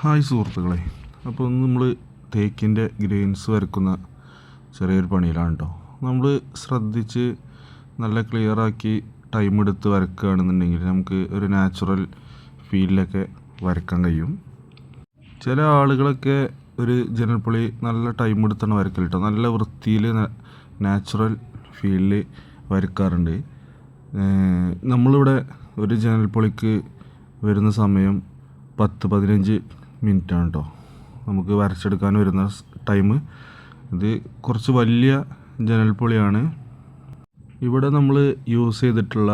Hi സുഹൃത്തുക്കളെ. അപ്പോൾ ഇന്ന് നമ്മൾ തേക്കിന്റെ ഗ്രെയിൻസ് വരക്കുന്ന ചെറിയൊരു പണിയിലാണ് കേട്ടോ നമ്മൾ ശ്രദ്ധിച്ച് നല്ല ക്ലിയറാക്കി ടൈം എടുത്ത് വരക്കുകയാണെന്നുണ്ടെങ്കിൽ നമുക്ക് ഒരു നാച്ചുറൽ ഫീലിലൊക്കെ വരക്കാൻ കഴിയും. ചില ആളുകളൊക്കെ ഒരു ജനൽപ്പൊളി നല്ല ടൈം എടുത്താണ് വരക്കൽ കേട്ടോ നല്ല വൃത്തിയിൽ നാച്ചുറൽ ഫീലിൽ വരക്കാറുണ്ട് നമ്മളിവിടെ ഒരു ജനൽപ്പൊളിക്ക് വരുന്ന സമയം പത്ത് പതിനഞ്ച് മിനിറ്റാണ് കേട്ടോ നമുക്ക് വരച്ചെടുക്കാൻ വരുന്ന ടൈം ഇത് കുറച്ച് വലിയ ജനൽപ്പൊളിയാണ് ഇവിടെ നമ്മൾ യൂസ് ചെയ്തിട്ടുള്ള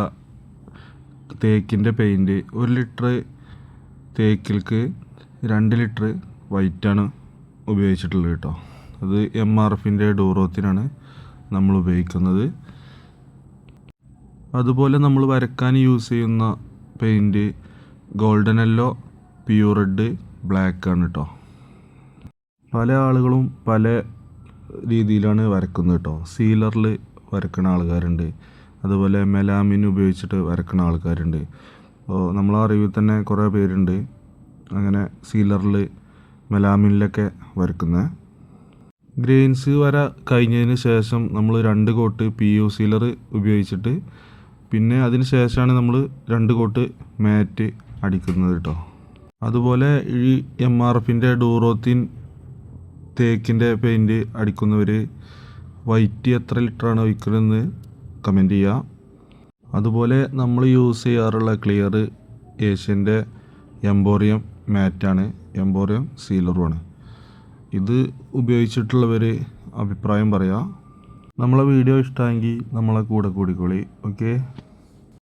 തേക്കിന്റെ പെയിന്റ് ഒരു ലിറ്റർ തേക്കിൽക്ക് രണ്ട് ലിറ്റർ വൈറ്റാണ് ഉപയോഗിച്ചിട്ടുള്ളത് കേട്ടോ അത് എം ആർ എഫിന്റെ ഡോറോത്തിനാണ് നമ്മൾ ഉപയോഗിക്കുന്നത്. അതുപോലെ നമ്മൾ വരക്കാൻ യൂസ് ചെയ്യുന്ന paint golden yellow pure red black ആണ് കേട്ടോ പല ആളുകളും പല രീതിയിലാണ് വരക്കുന്നത് കേട്ടോ സീലറിൽ വരക്കുന്ന ആൾക്കാരുണ്ട്. അതുപോലെ മെലാമിൻ ഉപയോഗിച്ചിട്ട് വരക്കുന്ന ആൾക്കാരുണ്ട്. അപ്പോൾ നമ്മളെ അറിവിൽ തന്നെ കുറേ പേരുണ്ട്. അങ്ങനെ സീലറിൽ മെലാമിനിലൊക്കെ വരക്കുന്നത് ഗ്രെയിൻസ് വര കഴിഞ്ഞതിന് ശേഷം നമ്മൾ രണ്ട് കോട്ട് പി യു സീലർ ഉപയോഗിച്ചിട്ട് പിന്നെ അതിന് ശേഷമാണ് നമ്മൾ രണ്ട് കോട്ട് മാറ്റ് അടിക്കുന്നത് കേട്ടോ അതുപോലെ ഈ എം ആർ എഫിന്റെ ഡൂറോത്തിൻ തേക്കിന്റെ പെയിന്റ് അടിക്കുന്നവർ വൈറ്റ് എത്ര ലിറ്ററാണ് ഒഴിക്കുന്നതെന്ന് കമന്റ് ചെയ്യുക. അതുപോലെ നമ്മൾ യൂസ് ചെയ്യാറുള്ള ക്ലിയർ ഏഷ്യന്റെ എംബോറിയം മാറ്റാണ്. എംബോറിയം സീലറുമാണ്. ഇത് ഉപയോഗിച്ചിട്ടുള്ളവർ അഭിപ്രായം പറയാം. നമ്മളെ വീഡിയോ ഇഷ്ടമെങ്കിൽ നമ്മളെ കൂടെ കൂടിക്കോളി. ഓക്കെ?